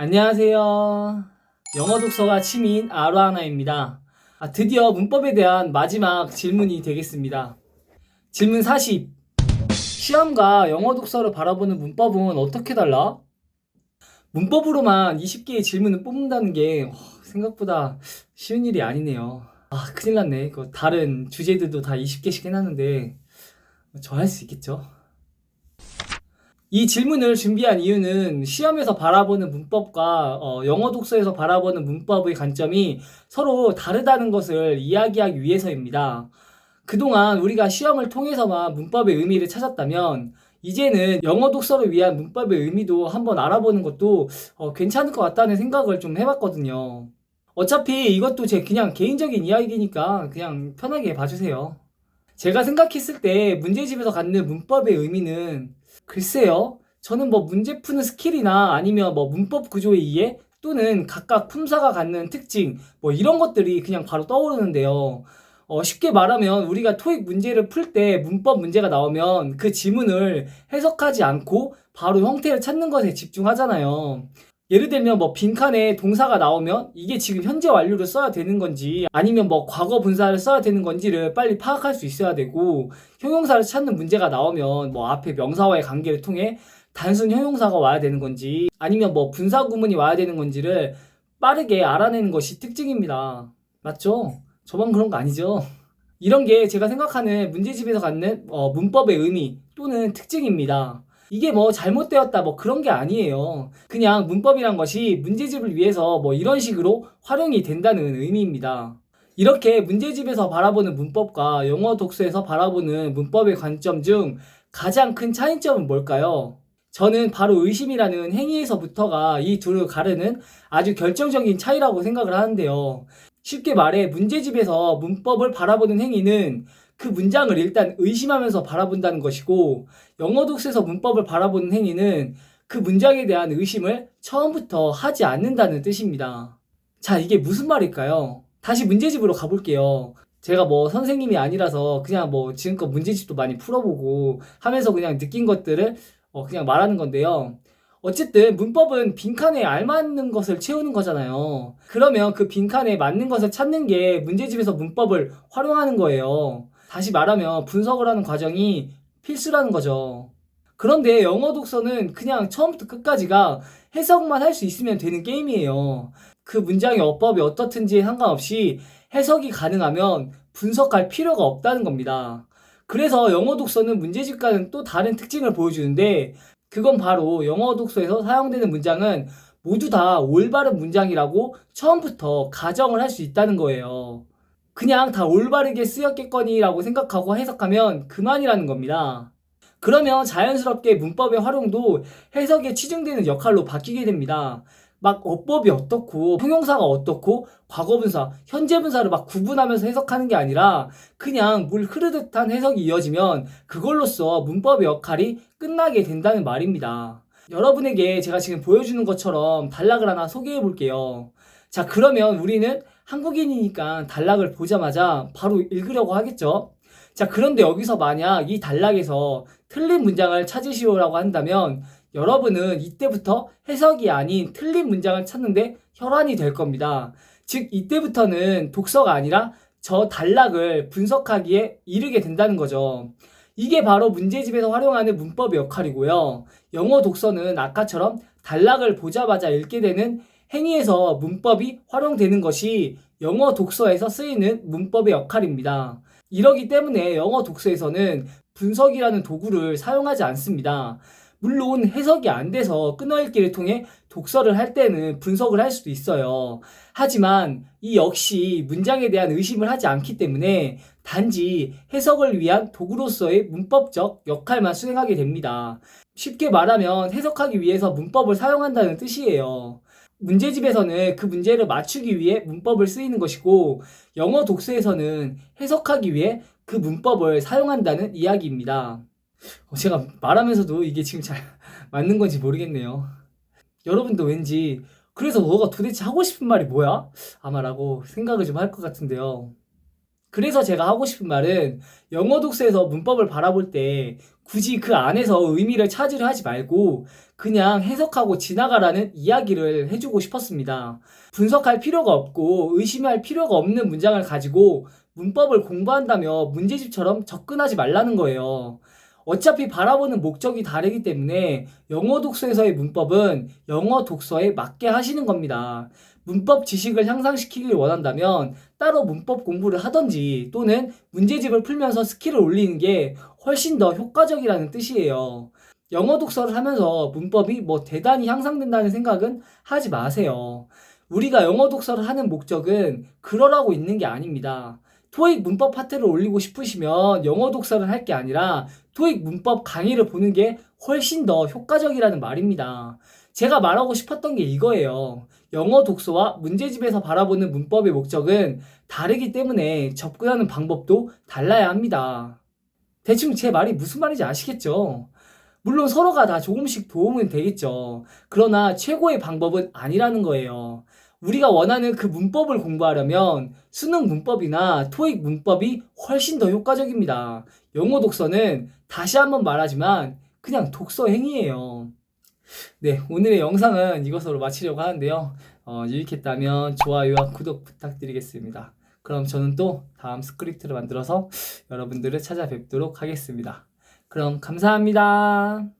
안녕하세요. 영어 독서가 취미인 아로하나입니다. 아, 드디어 문법에 대한 마지막 질문이 되겠습니다. 질문 40. 시험과 영어 독서를 바라보는 문법은 어떻게 달라? 문법으로만 20개의 질문을 뽑는다는 게 어, 생각보다 쉬운 일이 아니네요. 아, 큰일 났네. 그 다른 주제들도 다 20개씩 해놨는데 저 할 수 있겠죠? 이 질문을 준비한 이유는 시험에서 바라보는 문법과 어, 영어 독서에서 바라보는 문법의 관점이 서로 다르다는 것을 이야기하기 위해서입니다. 그동안 우리가 시험을 통해서만 문법의 의미를 찾았다면 이제는 영어 독서를 위한 문법의 의미도 한번 알아보는 것도 어, 괜찮을 것 같다는 생각을 좀 해봤거든요. 어차피 이것도 제 그냥 개인적인 이야기니까 그냥 편하게 봐주세요. 제가 생각했을 때 문제집에서 갖는 문법의 의미는 글쎄요. 저는 뭐 문제 푸는 스킬이나 아니면 뭐 문법 구조의 이해 또는 각각 품사가 갖는 특징 뭐 이런 것들이 그냥 바로 떠오르는데요. 어, 쉽게 말하면 우리가 토익 문제를 풀 때 문법 문제가 나오면 그 지문을 해석하지 않고 바로 형태를 찾는 것에 집중하잖아요. 예를 들면 뭐 빈칸에 동사가 나오면 이게 지금 현재 완료를 써야 되는 건지 아니면 뭐 과거 분사를 써야 되는 건지를 빨리 파악할 수 있어야 되고 형용사를 찾는 문제가 나오면 뭐 앞에 명사와의 관계를 통해 단순 형용사가 와야 되는 건지 아니면 뭐 분사 구문이 와야 되는 건지를 빠르게 알아내는 것이 특징입니다. 맞죠? 저만 그런 거 아니죠? 이런 게 제가 생각하는 문제집에서 갖는 어, 문법의 의미 또는 특징입니다. 이게 뭐 잘못되었다 뭐 그런 게 아니에요. 그냥 문법이란 것이 문제집을 위해서 뭐 이런 식으로 활용이 된다는 의미입니다. 이렇게 문제집에서 바라보는 문법과 영어 독서에서 바라보는 문법의 관점 중 가장 큰 차이점은 뭘까요? 저는 바로 의심이라는 행위에서부터가 이 둘을 가르는 아주 결정적인 차이라고 생각을 하는데요. 쉽게 말해 문제집에서 문법을 바라보는 행위는 그 문장을 일단 의심하면서 바라본다는 것이고 영어 독서에서 문법을 바라보는 행위는 그 문장에 대한 의심을 처음부터 하지 않는다는 뜻입니다. 자, 이게 무슨 말일까요? 다시 문제집으로 가볼게요. 제가 뭐 선생님이 아니라서 그냥 뭐 지금껏 문제집도 많이 풀어보고 하면서 그냥 느낀 것들을 어, 그냥 말하는 건데요. 어쨌든 문법은 빈칸에 알맞는 것을 채우는 거잖아요. 그러면 그 빈칸에 맞는 것을 찾는 게 문제집에서 문법을 활용하는 거예요. 다시 말하면 분석을 하는 과정이 필수라는 거죠. 그런데 영어 독서는 그냥 처음부터 끝까지가 해석만 할 수 있으면 되는 게임이에요. 그 문장의 어법이 어떻든지에 상관없이 해석이 가능하면 분석할 필요가 없다는 겁니다. 그래서 영어 독서는 문제집과는 또 다른 특징을 보여주는데 그건 바로 영어 독서에서 사용되는 문장은 모두 다 올바른 문장이라고 처음부터 가정을 할 수 있다는 거예요. 그냥 다 올바르게 쓰였겠거니라고 생각하고 해석하면 그만이라는 겁니다. 그러면 자연스럽게 문법의 활용도 해석에 치중되는 역할로 바뀌게 됩니다. 막 어법이 어떻고 형용사가 어떻고 과거분사, 현재분사를 막 구분하면서 해석하는 게 아니라 그냥 물 흐르듯한 해석이 이어지면 그걸로써 문법의 역할이 끝나게 된다는 말입니다. 여러분에게 제가 지금 보여주는 것처럼 단락을 하나 소개해 볼게요. 자, 그러면 우리는 한국인이니까 단락을 보자마자 바로 읽으려고 하겠죠? 자, 그런데 여기서 만약 이 단락에서 틀린 문장을 찾으시오라고 한다면 여러분은 이때부터 해석이 아닌 틀린 문장을 찾는데 혈안이 될 겁니다. 즉, 이때부터는 독서가 아니라 저 단락을 분석하기에 이르게 된다는 거죠. 이게 바로 문제집에서 활용하는 문법의 역할이고요. 영어 독서는 아까처럼 단락을 보자마자 읽게 되는 행위에서 문법이 활용되는 것이 영어 독서에서 쓰이는 문법의 역할입니다. 이러기 때문에 영어 독서에서는 분석이라는 도구를 사용하지 않습니다. 물론 해석이 안 돼서 끊어읽기를 통해 독서를 할 때는 분석을 할 수도 있어요. 하지만 이 역시 문장에 대한 의심을 하지 않기 때문에 단지 해석을 위한 도구로서의 문법적 역할만 수행하게 됩니다. 쉽게 말하면 해석하기 위해서 문법을 사용한다는 뜻이에요. 문제집에서는 그 문제를 맞추기 위해 문법을 쓰이는 것이고 영어 독서에서는 해석하기 위해 그 문법을 사용한다는 이야기입니다. 어, 제가 말하면서도 이게 지금 잘 맞는 건지 모르겠네요. 여러분도 왠지 그래서 너가 도대체 하고 싶은 말이 뭐야? 아마라고 생각을 좀 할 것 같은데요. 그래서 제가 하고 싶은 말은 영어 독서에서 문법을 바라볼 때 굳이 그 안에서 의미를 찾으려 하지 말고 그냥 해석하고 지나가라는 이야기를 해주고 싶었습니다. 분석할 필요가 없고 의심할 필요가 없는 문장을 가지고 문법을 공부한다며 문제집처럼 접근하지 말라는 거예요. 어차피 바라보는 목적이 다르기 때문에 영어 독서에서의 문법은 영어 독서에 맞게 하시는 겁니다. 문법 지식을 향상시키길 원한다면 따로 문법 공부를 하던지 또는 문제집을 풀면서 스킬을 올리는 게 훨씬 더 효과적이라는 뜻이에요. 영어 독서를 하면서 문법이 뭐 대단히 향상된다는 생각은 하지 마세요. 우리가 영어 독서를 하는 목적은 그러라고 있는 게 아닙니다. 토익 문법 파트를 올리고 싶으시면 영어 독서를 할 게 아니라 토익 문법 강의를 보는 게 훨씬 더 효과적이라는 말입니다. 제가 말하고 싶었던 게 이거예요. 영어 독서와 문제집에서 바라보는 문법의 목적은 다르기 때문에 접근하는 방법도 달라야 합니다. 대충 제 말이 무슨 말인지 아시겠죠? 물론 서로가 다 조금씩 도움은 되겠죠. 그러나 최고의 방법은 아니라는 거예요. 우리가 원하는 그 문법을 공부하려면 수능 문법이나 토익 문법이 훨씬 더 효과적입니다. 영어 독서는 다시 한번 말하지만 그냥 독서 행위예요. 네, 오늘의 영상은 이것으로 마치려고 하는데요. 어, 유익했다면 좋아요와 구독 부탁드리겠습니다. 그럼 저는 또 다음 스크립트를 만들어서 여러분들을 찾아뵙도록 하겠습니다. 그럼 감사합니다.